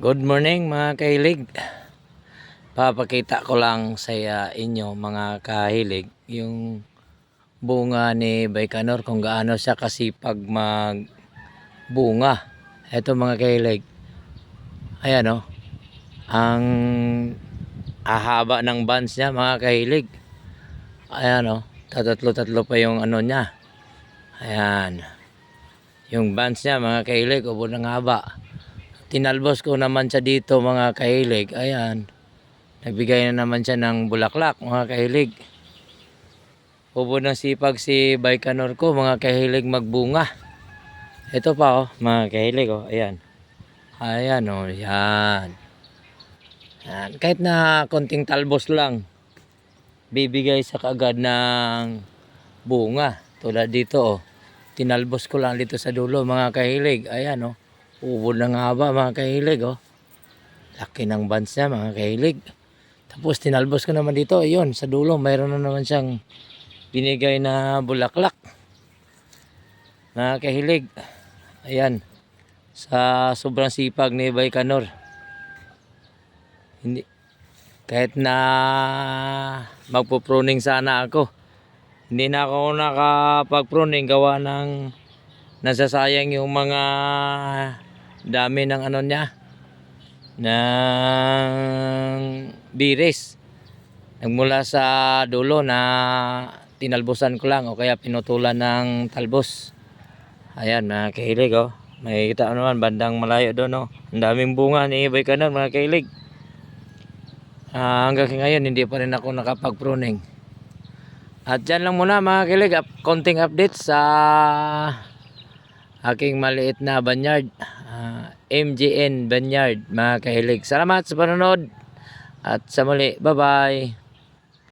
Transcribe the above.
Good morning mga kahilig. Papakita ko lang sa inyo mga kahilig yung bunga ni Baikanor kung gaano siya kasipag mag bunga. Ito mga kahilig. Ayan o. Ang ahaba ng bands niya mga kahilig. Ayan o. Tatatlo-tatlo pa yung ano niya. Ayan. Yung bands niya mga kahilig. Ubo ng haba tinalbos ko naman siya dito mga kahilig. Ayan. Nagbigay na naman siya ng bulaklak mga kahilig. Ubo ng sipag si Baikanor ko mga kahilig magbunga. Ito pa oh mga kahilig oh. Ayan. Ayan oh. Yan. Yan. Kahit na konting talbos lang. Bibigay sa kaagad ng bunga. Tulad dito oh. Tinalbos ko lang dito sa dulo mga kahilig. Ayan oh. Ubod ng haba mga kahilig oh. Laki ng bands niya mga kahilig. Tapos tinalbos ko naman dito. Ayun sa dulo mayroon na naman siyang binigay na bulaklak. Mga kahilig. Ayan. Sa sobrang sipag ni Baikanor. Hindi kahit na magpo-pruning sana ako. Hindi na ako nakapag-pruning gawa ng nasasayang yung mga dami ng ano niya. Ng biris. Nagmula sa dulo na tinalbosan ko lang o kaya pinutulan ng talbos. Ayan mga kahilig oh. May kita naman bandang malayo doon oh. Ang daming bunga ni Ibay Kanon mga kahilig. Ah, hanggang ngayon hindi pa rin ako nakapag pruning at dyan lang muna mga kahilig up, konting update sa aking maliit na banyard MGN Banyard mga kahilig. Salamat sa panonood. At sa muli bye bye